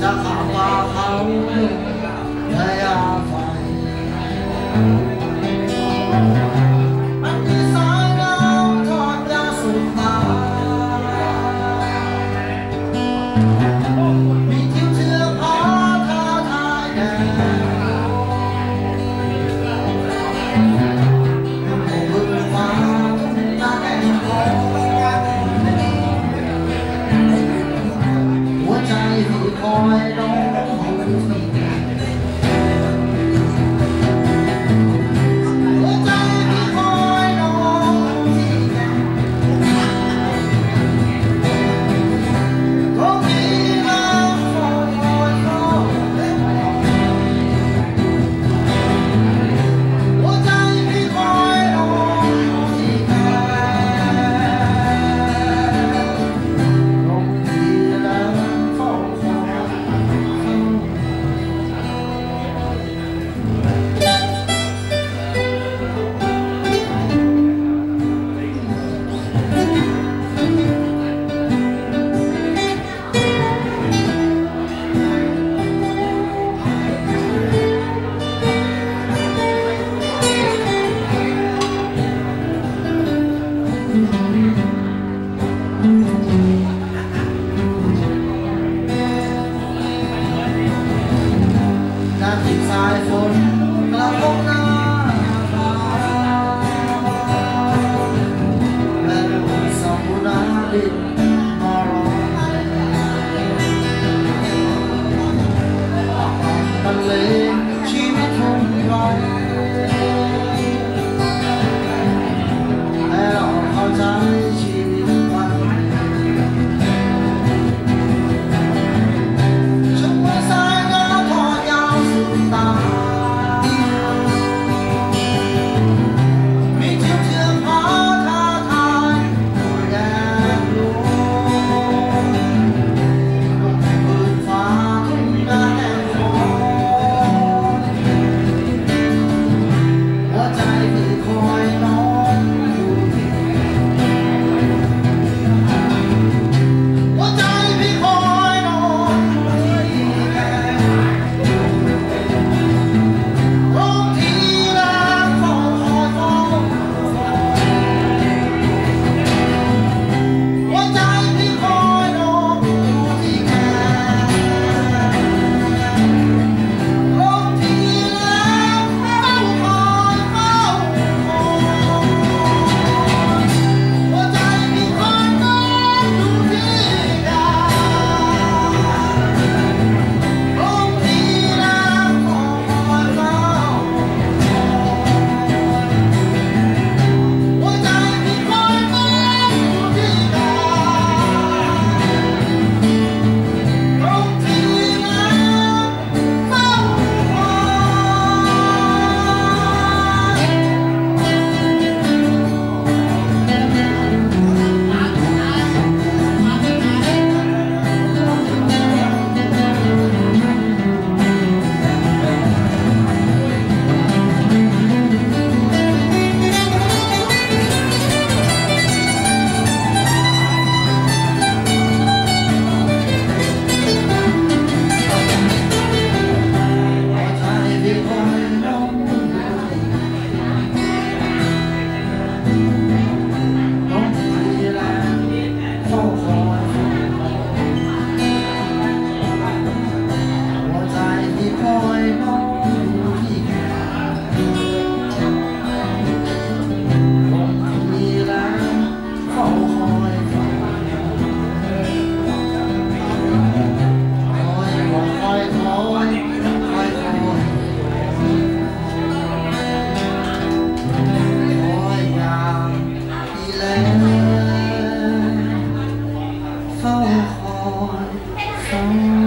จะขับว่าเขาพยาไฟมันคือสายน้ำทอดยาสุดตามีทิ้งเชื้อพาท้าทายแดง I don't know. 안.